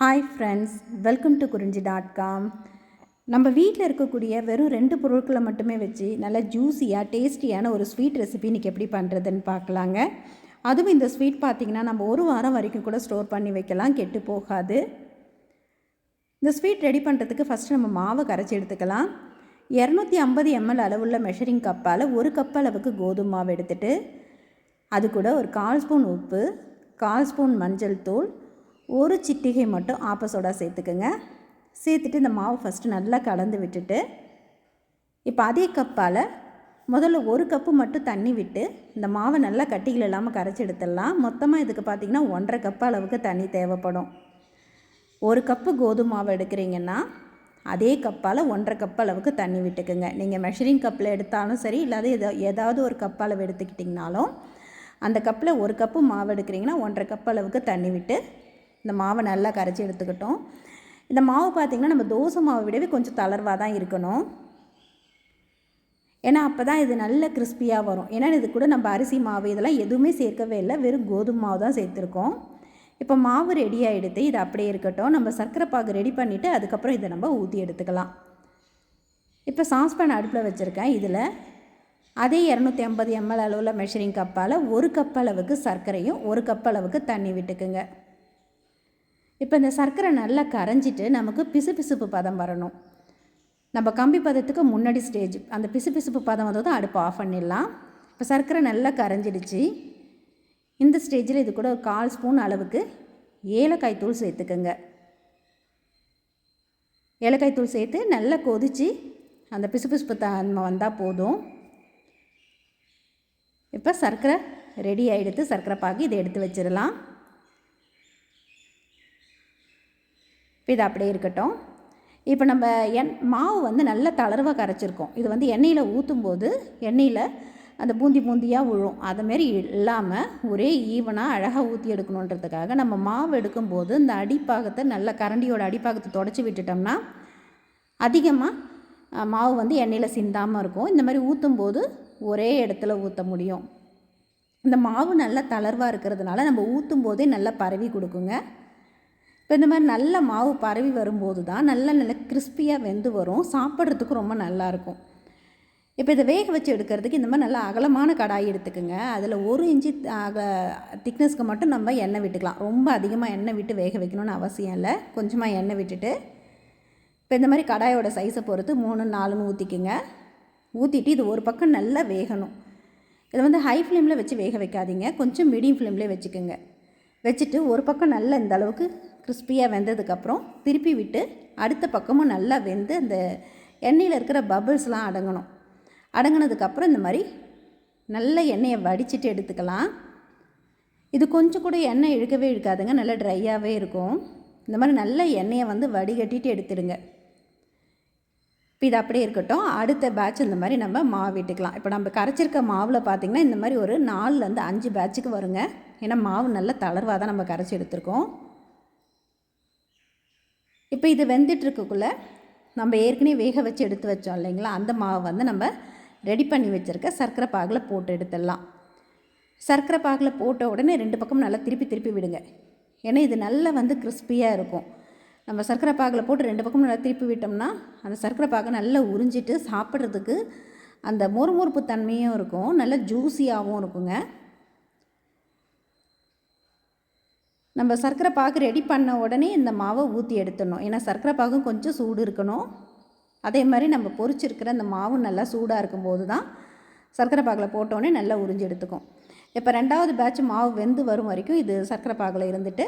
Hi friends welcome to Kurinji dot com நம்ம வீட்டில் இருக்கக்கூடிய வெறும் ரெண்டு பொருட்களை மட்டுமே வச்சு நல்லா ஜூஸியாக டேஸ்டியான ஒரு ஸ்வீட் ரெசிபி இன்றைக்கி எப்படி பண்ணுறதுன்னு பார்க்கலாங்க. அதுவும் இந்த ஸ்வீட் பார்த்திங்கன்னா நம்ம ஒரு வாரம் வரைக்கும் கூட ஸ்டோர் பண்ணி வைக்கலாம் கெட்டு போகாது. இந்த ஸ்வீட் ரெடி பண்ணுறதுக்கு ஃபஸ்ட்டு நம்ம மாவை கரைச்சி எடுத்துக்கலாம். இரநூத்தி ஐம்பது எம்எல் அளவுள்ள மெஷரிங் கப்பால் ஒரு கப் அளவுக்கு கோதுமை மாவு எடுத்துகிட்டு அது கூட ஒரு கால் ஸ்பூன் உப்பு கால் ஸ்பூன் மஞ்சள் தூள் ஒரு சிட்டிகை மட்டும் ஆப்ப சோடா சேர்த்துக்குங்க. சேர்த்துட்டு இந்த மாவு ஃபஸ்ட்டு நல்லா கலந்து விட்டுட்டு இப்போ அதே கப்பால் முதல்ல ஒரு கப்பு மட்டும் தண்ணி விட்டு இந்த மாவை நல்லா கட்டிகள் இல்லாமல் கரைச்சி எடுத்துடலாம். மொத்தமாக இதுக்கு பார்த்திங்கன்னா ஒன்றரை கப்பு அளவுக்கு தண்ணி தேவைப்படும். ஒரு கப்பு கோதுமை மாவு எடுக்கிறீங்கன்னா அதே கப்பால் ஒன்றரை கப் அளவுக்கு தண்ணி விட்டுக்குங்க. நீங்கள் மெஷரிங் கப்பில் எடுத்தாலும் சரி இல்லாத எதோ ஏதாவது ஒரு கப் அளவு எடுத்துக்கிட்டிங்கனாலும் அந்த கப்பில் ஒரு கப்பு மாவு எடுக்கிறீங்கன்னா ஒன்றரை கப் அளவுக்கு தண்ணி விட்டு இந்த மாவை நல்லா கரைச்சி எடுத்துக்கிட்டோம். இந்த மாவு பார்த்திங்கன்னா நம்ம தோசை மாவை விடவே கொஞ்சம் தளர்வாக தான் இருக்கணும். ஏன்னா அப்போ தான் இது நல்ல கிறிஸ்பியாக வரும். ஏன்னா இது கூட நம்ம அரிசி மாவு இதெல்லாம் எதுவுமே சேர்க்கவே இல்லை. வெறும் கோதுமை மாவு தான் சேர்த்துருக்கோம். இப்போ மாவு ரெடி ஆகிடுது இது அப்படியே இருக்கட்டும். நம்ம சர்க்கரை பாகு ரெடி பண்ணிவிட்டு அதுக்கப்புறம் இதை நம்ம ஊற்றி எடுத்துக்கலாம். இப்போ சாஸ்பேன் அடுப்பில் வச்சுருக்கேன். இதில் அதே இரநூத்தி ஐம்பது எம்எல் அளவில் மெஷரிங் கப்பால் ஒரு கப் அளவுக்கு சர்க்கரையும் ஒரு கப் அளவுக்கு தண்ணி விட்டுக்குங்க. இப்போ இந்த சர்க்கரை நல்லா கரைஞ்சிட்டு நமக்கு பிசுபிசுப்பு பதம் வரணும். நம்ம கம்பி பதத்துக்கு முன்னாடி ஸ்டேஜ் அந்த பிசுபிசுப்பு பதம் வந்ததும் அடுப்பு ஆஃப் பண்ணிடலாம். இப்போ சர்க்கரை நல்லா கரைஞ்சிடுச்சு. இந்த ஸ்டேஜில் இது கூட ஒரு கால் ஸ்பூன் அளவுக்கு ஏலக்காய் தூள் சேர்த்துக்கோங்க. ஏலக்காய் தூள் சேர்த்து நல்லா கொதித்து அந்த பிசுபிசுப்பு தன்மை வந்தால் போதும். இப்போ சர்க்கரை ரெடி ஆகிடுத்து சர்க்கரை பாக்கி இதை எடுத்து வச்சிடலாம். இப்போ இது அப்படியே இருக்கட்டும். இப்போ நம்ம எண் மாவு வந்து நல்ல தளர்வாக கரைச்சிருக்கோம். இது வந்து எண்ணெயில் ஊற்றும் போது எண்ணெயில் அந்த பூந்தி பூந்தியாக விழும் அதுமாரி இல்லாமல் ஒரே ஈவனாக அழகாக ஊற்றி எடுக்கணுன்றதுக்காக நம்ம மாவு எடுக்கும்போது இந்த அடிப்பாகத்தை நல்ல கரண்டியோட அடிப்பாகத்தை தொடச்சி விட்டுட்டோம்னா அதிகமாக மாவு வந்து எண்ணெயில் சிந்தாமல் இருக்கும். இந்த மாதிரி ஊற்றும் போது ஒரே இடத்துல ஊற்ற முடியும். இந்த மாவு நல்லா தளர்வாக இருக்கிறதுனால நம்ம ஊற்றும் போதே நல்லா பரவி கொடுக்குங்க. இப்போ இந்த மாதிரி நல்ல மாவு பரவி வரும்போது தான் நல்ல நல்ல கிறிஸ்பியாக வெந்து வரும். சாப்பிட்றதுக்கு ரொம்ப நல்லாயிருக்கும் இப்போ இதை வேக வச்சு எடுக்கிறதுக்கு இந்த மாதிரி நல்லா அகலமான கடாய் எடுத்துக்கோங்க. அதில் ஒரு இன்ச்சு அக திக்னஸ்க்கு மட்டும் நம்ம எண்ணெய் விட்டுக்கலாம். ரொம்ப அதிகமாக எண்ணெய் விட்டு வேக வைக்கணும்னு அவசியம் இல்லை. கொஞ்சமாக எண்ணெய் விட்டுட்டு இப்போ இந்த மாதிரி கடாயோட சைஸை பொறுத்து மூணு நாலுன்னு ஊற்றிக்குங்க ஊற்றிட்டு இது ஒரு பக்கம் நல்லா வேகணும். இதை வந்து ஹை ஃப்ளேமில் வச்சு வேக வைக்காதீங்க. கொஞ்சம் மீடியம் ஃப்ளேம்லேயே வச்சுக்கோங்க. வச்சுட்டு ஒரு பக்கம் நல்லா இந்த அளவுக்கு கிறிஸ்பியாக வெந்ததுக்கப்புறம் திருப்பி விட்டு அடுத்த பக்கமும் நல்லா வெந்து அந்த எண்ணெயில் இருக்கிற பபிள்ஸ்லாம் அடங்கணும். அடங்கினதுக்கப்புறம் இந்த மாதிரி நல்ல எண்ணெயை வடிச்சிட்டு எடுத்துக்கலாம். இது கொஞ்சம் கூட எண்ணெய் இழுக்கவே இழுக்காதுங்க நல்லா ட்ரையாகவே இருக்கும். இந்த மாதிரி நல்ல எண்ணெயை வந்து வடிகட்டிட்டு எடுத்துடுங்க. இப்போ இது அப்படியே இருக்கட்டும். அடுத்த பேட்ச் இந்த மாதிரி நம்ம மாவு விட்டுக்கலாம். இப்போ நம்ம கரைச்சிருக்க மாவில் பார்த்திங்கன்னா இந்த மாதிரி ஒரு நாலுலேருந்து அஞ்சு பேட்சுக்கு வருங்க. ஏன்னா மாவு நல்ல தளர்வாக தான் நம்ம கரைச்சி எடுத்துருக்கோம். இப்போ இது வெந்துட்டுருக்குள்ளே நம்ம ஏற்கனவே வேக வச்சு எடுத்து வச்சோம் இல்லைங்களா? அந்த மாவை வந்து நம்ம ரெடி பண்ணி வச்சுருக்க சர்க்கரை பாகில் போட்டு எடுத்துடலாம். சர்க்கரை பாகில் போட்ட உடனே ரெண்டு பக்கமும் நல்லா திருப்பி திருப்பி விடுங்க. ஏன்னா இது நல்லா வந்து கிறிஸ்பியாக இருக்கும். நம்ம சர்க்கரை பாகில் போட்டு ரெண்டு பக்கமும் நல்லா திருப்பி விட்டோம்னா அந்த சர்க்கரை பாகை நல்லா உறிஞ்சிட்டு சாப்பிட்றதுக்கு அந்த மொறுமொறுப்பு தன்மையும் இருக்கும். நல்லா ஜூஸியாகவும் இருக்குங்க. நம்ம சர்க்கரை பாகு ரெடி பண்ண உடனே இந்த மாவை ஊற்றி எடுத்துடணும். ஏன்னா சர்க்கரை பாகும் கொஞ்சம் சூடு இருக்கணும். அதே மாதிரி நம்ம பொரிச்சிருக்கிற அந்த மாவு நல்லா சூடாக இருக்கும்போது தான் சர்க்கரை பாகில் போட்டோடனே நல்லா உறிஞ்சி எடுத்துக்கும். இப்போ ரெண்டாவது பேட்ச் மாவு வெந்து வரும் வரைக்கும் இது சர்க்கரை பாகில் இருந்துட்டு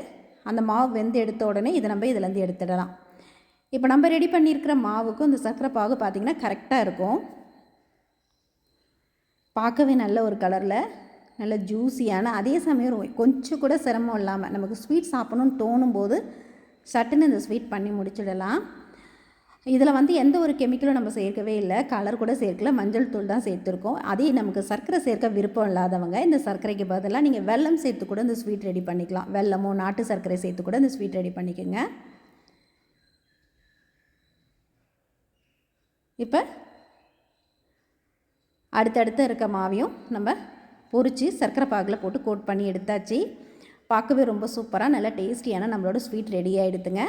அந்த மாவு வெந்து எடுத்த உடனே இதை நம்ம இதுலேருந்து எடுத்துடலாம். இப்போ நம்ம ரெடி பண்ணியிருக்கிற மாவுக்கும் இந்த சர்க்கரை பாகு பார்த்திங்கன்னா கரெக்டாக இருக்கும். பார்க்கவே நல்ல ஒரு கலரில் நல்ல ஜூஸியான அதே சமயம் கொஞ்சம் கூட சிரமம் இல்லாமல் நமக்கு ஸ்வீட் சாப்பிட்ணுன்னு தோணும் போது சட்டுன்னு இந்த ஸ்வீட் பண்ணி முடிச்சிடலாம். இதில் வந்து எந்த ஒரு கெமிக்கலும் நம்ம சேர்க்கவே இல்லை. கலர் கூட சேர்க்கல. மஞ்சள் தூள் தான் சேர்த்துருக்கோம். அதே நமக்கு சர்க்கரை சேர்க்க விருப்பம் இல்லாதவங்க இந்த சர்க்கரைக்கு பதிலாக நீங்கள் வெல்லம் சேர்த்து கூட இந்த ஸ்வீட் ரெடி பண்ணிக்கலாம். வெல்லமோ நாட்டு சர்க்கரை சேர்த்து கூட இந்த ஸ்வீட் ரெடி பண்ணிக்கோங்க. இப்போ அடுத்தடுத்து இருக்க மாவையும் நம்ம பொரித்து சர்க்கரை பாகில் போட்டு கோட் பண்ணி எடுத்தாச்சு. பார்க்கவே ரொம்ப சூப்பராக நல்லா டேஸ்டியான நம்மளோட ஸ்வீட் ரெடி ஆகிடுதுங்க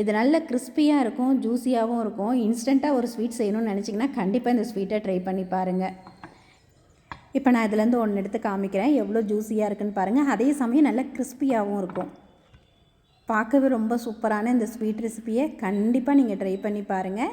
இது நல்ல கிறிஸ்பியாக இருக்கும் ஜூஸியாகவும் இருக்கும். இன்ஸ்டண்ட்டாக ஒரு ஸ்வீட் செய்யணும்னு நினச்சிங்கன்னா கண்டிப்பாக இந்த ஸ்வீட்டை ட்ரை பண்ணி பாருங்கள் இப்போ நான் இதுலேருந்து ஒன்று எடுத்து காமிக்கிறேன். எவ்வளோ ஜூஸியாக இருக்குன்னு பாருங்கள் அதே சமயம் நல்லா கிறிஸ்பியாகவும் இருக்கும். பார்க்கவே ரொம்ப சூப்பரான இந்த ஸ்வீட் ரெசிபியை கண்டிப்பாக நீங்கள் ட்ரை பண்ணி பாருங்கள்